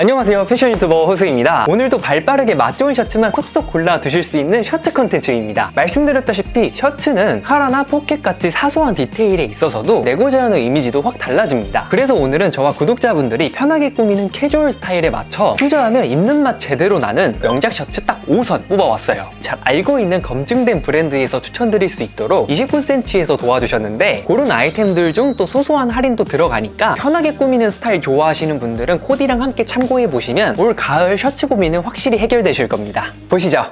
안녕하세요 패션 유튜버 호수입니다. 오늘도 발빠르게 맛 좋은 셔츠만 쏙쏙 골라 드실 수 있는 셔츠 컨텐츠입니다. 말씀드렸다시피 셔츠는 카라나 포켓같이 사소한 디테일에 있어서도 내고자 하는 이미지도 확 달라집니다. 그래서 오늘은 저와 구독자분들이 편하게 꾸미는 캐주얼 스타일에 맞춰 투자하면 입는 맛 제대로 나는 명작 셔츠 딱 5선 뽑아왔어요. 잘 알고 있는 검증된 브랜드에서 추천드릴 수 있도록 29cm에서 도와주셨는데 그런 아이템들 중 또 소소한 할인도 들어가니까 편하게 꾸미는 스타일 좋아하시는 분들은 코디랑 함께 참 고해 보시면 올 가을 셔츠 고민은 확실히 해결되실 겁니다 보시죠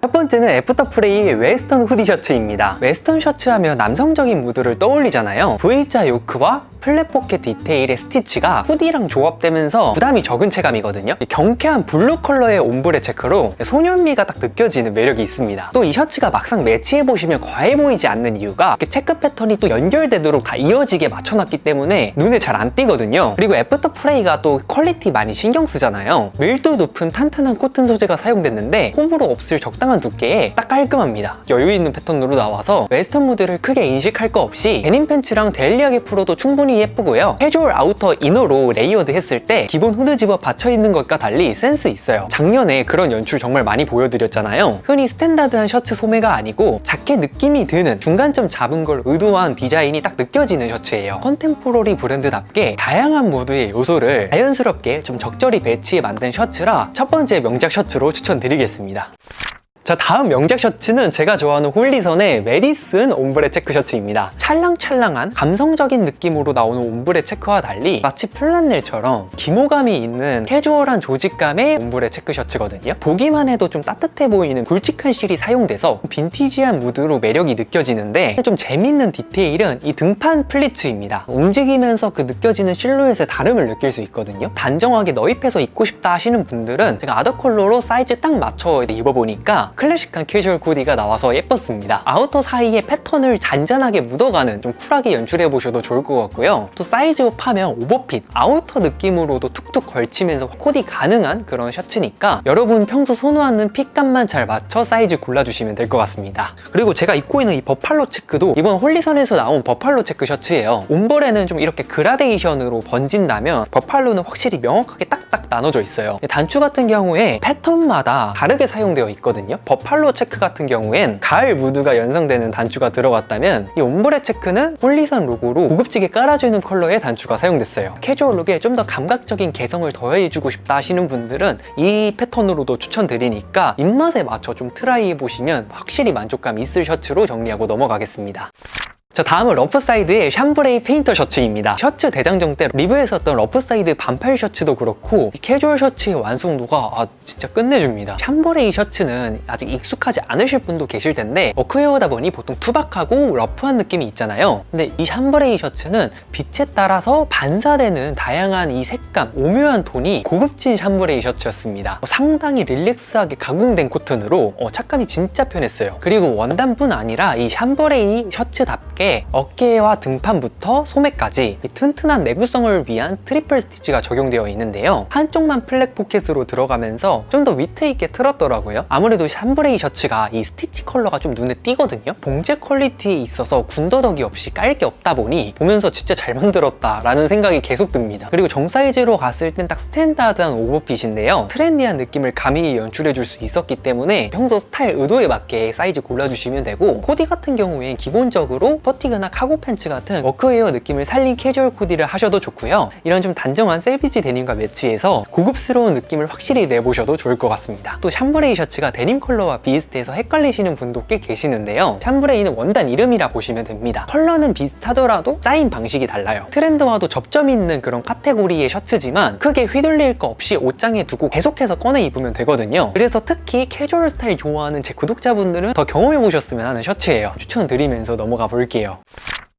첫 번째는 애프터 프레이의 웨스턴 후디 셔츠입니다. 웨스턴 셔츠 하면 남성적인 무드를 떠올리잖아요. V자 요크와 플랫 포켓 디테일의 스티치가 후디랑 조합되면서 부담이 적은 체감이거든요. 이 경쾌한 블루 컬러의 옴브레 체크로 소년미가 딱 느껴지는 매력이 있습니다. 또 이 셔츠가 막상 매치해보시면 과해 보이지 않는 이유가 체크 패턴이 또 연결되도록 다 이어지게 맞춰놨기 때문에 눈에 잘 안 띄거든요. 그리고 애프터 프레이가 또 퀄리티 많이 신경 쓰잖아요. 밀도 높은 탄탄한 코튼 소재가 사용됐는데 홈으로 없을 적당한 두께에 딱 깔끔합니다. 여유 있는 패턴으로 나와서 웨스턴 무드를 크게 인식할 거 없이 데님 팬츠랑 데일리하게 풀어도 충분히 예쁘고요. 캐주얼 아우터 이너로 레이어드 했을 때 기본 후드 집어 받쳐 입는 것과 달리 센스 있어요. 작년에 그런 연출 정말 많이 보여드렸잖아요. 흔히 스탠다드한 셔츠 소매가 아니고 자켓 느낌이 드는 중간점 잡은 걸 의도한 디자인이 딱 느껴지는 셔츠예요. 컨템포러리 브랜드답게 다양한 무드의 요소를 자연스럽게 좀 적절히 배치해 만든 셔츠라 첫 번째 명작 셔츠로 추천드리겠습니다. 자 다음 명작 셔츠는 제가 좋아하는 홀리선의 메디슨 옴브레 체크 셔츠입니다. 찰랑찰랑한 감성적인 느낌으로 나오는 옴브레 체크와 달리 마치 플란넬처럼 기모감이 있는 캐주얼한 조직감의 옴브레 체크 셔츠거든요. 보기만 해도 좀 따뜻해 보이는 굵직한 실이 사용돼서 빈티지한 무드로 매력이 느껴지는데 좀 재밌는 디테일은 이 등판 플리츠입니다. 움직이면서 그 느껴지는 실루엣의 다름을 느낄 수 있거든요. 단정하게 너입해서 입고 싶다 하시는 분들은 제가 아더 컬러로 사이즈 딱 맞춰 입어보니까 클래식한 캐주얼 코디가 나와서 예뻤습니다. 아우터 사이에 패턴을 잔잔하게 묻어가는 좀 쿨하게 연출해 보셔도 좋을 것 같고요. 또 사이즈업 하면 오버핏, 아우터 느낌으로도 툭툭 걸치면서 코디 가능한 그런 셔츠니까 여러분 평소 선호하는 핏감만 잘 맞춰 사이즈 골라주시면 될 것 같습니다. 그리고 제가 입고 있는 이 버팔로 체크도 이번 홀리선에서 나온 버팔로 체크 셔츠예요. 옴버레는 좀 이렇게 그라데이션으로 번진다면 버팔로는 확실히 명확하게 딱딱 나눠져 있어요. 단추 같은 경우에 패턴마다 다르게 사용되어 있거든요. 버팔로 체크 같은 경우엔 가을 무드가 연상되는 단추가 들어갔다면 이 옴브레 체크는 홀리선 로고로 고급지게 깔아주는 컬러의 단추가 사용됐어요. 캐주얼 룩에 좀 더 감각적인 개성을 더해주고 싶다 하시는 분들은 이 패턴으로도 추천드리니까 입맛에 맞춰 좀 트라이 해보시면 확실히 만족감 있을 셔츠로 정리하고 넘어가겠습니다. 자 다음은 러프사이드의 샴브레이 페인터 셔츠입니다. 셔츠 대장정 때 리뷰했었던 러프사이드 반팔 셔츠도 그렇고 이 캐주얼 셔츠의 완성도가 아, 진짜 끝내줍니다. 샴브레이 셔츠는 아직 익숙하지 않으실 분도 계실 텐데 워크웨어다 보니 보통 투박하고 러프한 느낌이 있잖아요. 근데 이 샴브레이 셔츠는 빛에 따라서 반사되는 다양한 이 색감 오묘한 톤이 고급진 샴브레이 셔츠였습니다. 어, 상당히 릴렉스하게 가공된 코튼으로 어, 착감이 진짜 편했어요. 그리고 원단뿐 아니라 이 샴브레이 셔츠답게 어깨와 등판부터 소매까지 이 튼튼한 내구성을 위한 트리플 스티치가 적용되어 있는데요. 한쪽만 플랫 포켓으로 들어가면서 좀 더 위트 있게 틀었더라고요. 아무래도 샴브레이 셔츠가 이 스티치 컬러가 좀 눈에 띄거든요. 봉제 퀄리티에 있어서 군더더기 없이 깔 게 없다 보니 보면서 진짜 잘 만들었다라는 생각이 계속 듭니다. 그리고 정 사이즈로 갔을 땐 딱 스탠다드한 오버핏인데요. 트렌디한 느낌을 가미히 연출해 줄 수 있었기 때문에 평소 스타일 의도에 맞게 사이즈 골라주시면 되고 코디 같은 경우엔 기본적으로 퍼티그나 카고 팬츠 같은 워크웨어 느낌을 살린 캐주얼 코디를 하셔도 좋고요. 이런 좀 단정한 셀비지 데님과 매치해서 고급스러운 느낌을 확실히 내보셔도 좋을 것 같습니다. 또 샴브레이 셔츠가 데님 컬러와 비슷해서 헷갈리시는 분도 꽤 계시는데요. 샴브레이는 원단 이름이라 보시면 됩니다. 컬러는 비슷하더라도 짜인 방식이 달라요. 트렌드와도 접점 있는 그런 카테고리의 셔츠지만 크게 휘둘릴 거 없이 옷장에 두고 계속해서 꺼내 입으면 되거든요. 그래서 특히 캐주얼 스타일 좋아하는 제 구독자분들은 더 경험해 보셨으면 하는 셔츠예요. 추천드리면서 넘어가 볼게요. ยว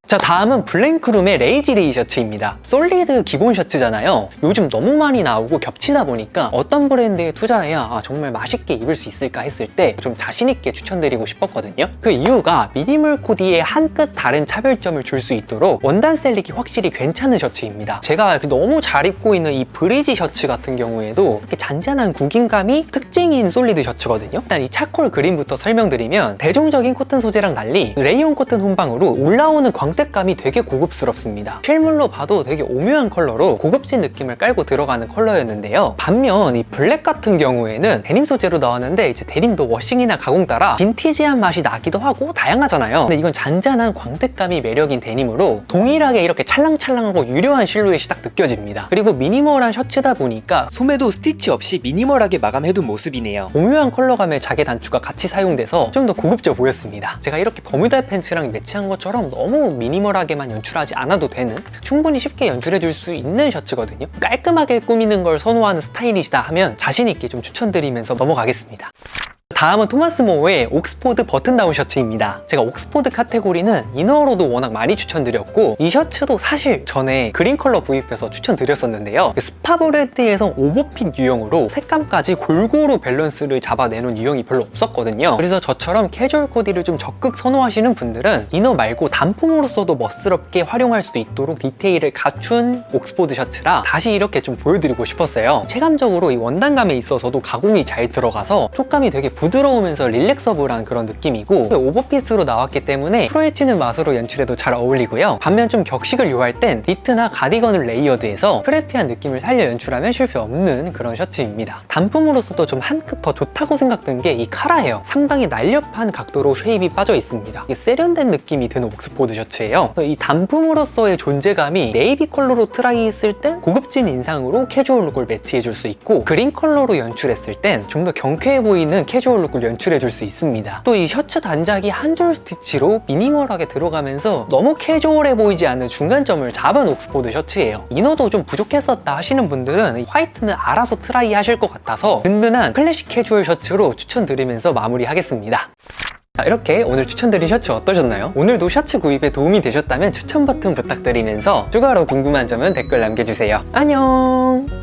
자 다음은 블랭크룸의 레이지데이 셔츠입니다. 솔리드 기본 셔츠잖아요. 요즘 너무 많이 나오고 겹치다 보니까 어떤 브랜드에 투자해야 아, 정말 맛있게 입을 수 있을까 했을 때 좀 자신있게 추천드리고 싶었거든요. 그 이유가 미니멀 코디에 한끗 다른 차별점을 줄 수 있도록 원단 셀릭이 확실히 괜찮은 셔츠입니다. 제가 그 너무 잘 입고 있는 이 브리지 셔츠 같은 경우에도 이렇게 잔잔한 구김감이 특징인 솔리드 셔츠거든요. 일단 이 차콜 그린부터 설명드리면 대중적인 코튼 소재랑 달리 레이온 코튼 혼방으로 올라오는 광 광택감이 되게 고급스럽습니다. 실물로 봐도 되게 오묘한 컬러로 고급진 느낌을 깔고 들어가는 컬러였는데요. 반면 이 블랙 같은 경우에는 데님 소재로 나왔는데 이제 데님도 워싱이나 가공 따라 빈티지한 맛이 나기도 하고 다양하잖아요. 근데 이건 잔잔한 광택감이 매력인 데님으로 동일하게 이렇게 찰랑찰랑하고 유려한 실루엣이 딱 느껴집니다. 그리고 미니멀한 셔츠다 보니까 소매도 스티치 없이 미니멀하게 마감해둔 모습이네요. 오묘한 컬러감의 자개 단추가 같이 사용돼서 좀 더 고급져 보였습니다. 제가 이렇게 버뮤다 팬츠랑 매치한 것처럼 너무 미니멀하게만 연출하지 않아도 되는 충분히 쉽게 연출해 줄 수 있는 셔츠거든요. 깔끔하게 꾸미는 걸 선호하는 스타일이시다 하면 자신 있게 좀 추천드리면서 넘어가겠습니다. 다음은 토마스 모어의 옥스포드 버튼다운 셔츠입니다. 제가 옥스포드 카테고리는 이너로도 워낙 많이 추천드렸고 이 셔츠도 사실 전에 그린 컬러 구입해서 추천드렸었는데요. 스파브레드에서 오버핏 유형으로 색감까지 골고루 밸런스를 잡아내는 유형이 별로 없었거든요. 그래서 저처럼 캐주얼 코디를 좀 적극 선호하시는 분들은 이너 말고 단품으로서도 멋스럽게 활용할 수 있도록 디테일을 갖춘 옥스포드 셔츠라 다시 이렇게 좀 보여드리고 싶었어요. 체감적으로 이 원단감에 있어서도 가공이 잘 들어가서 촉감이 되게 부 드러우면서 릴렉서블한 그런 느낌이고 오버핏으로 나왔기 때문에 프로헤치는 맛으로 연출해도 잘 어울리고요. 반면 좀 격식을 요할 땐 니트나 가디건을 레이어드해서 프레피한 느낌을 살려 연출하면 실패 없는 그런 셔츠입니다. 단품으로서도 좀 한 끗 더 좋다고 생각된 게 이 카라예요. 상당히 날렵한 각도로 쉐입이 빠져 있습니다. 세련된 느낌이 드는 옥스포드 셔츠예요. 이 단품으로서의 존재감이 네이비 컬러로 트라이했을 땐 고급진 인상으로 캐주얼 룩을 매치해줄 수 있고 그린 컬러로 연출했을 땐 좀 더 경쾌해 보이는 캐주얼 룩을 연출해 줄 수 있습니다. 또 이 셔츠 단작이 한 줄 스티치로 미니멀하게 들어가면서 너무 캐주얼해 보이지 않는 중간점을 잡은 옥스포드 셔츠예요. 이너도 좀 부족했었다 하시는 분들은 이 화이트는 알아서 트라이 하실 것 같아서 든든한 클래식 캐주얼 셔츠로 추천드리면서 마무리하겠습니다. 자, 이렇게 오늘 추천드린 셔츠 어떠셨나요? 오늘도 셔츠 구입에 도움이 되셨다면 추천 버튼 부탁드리면서 추가로 궁금한 점은 댓글 남겨주세요. 안녕!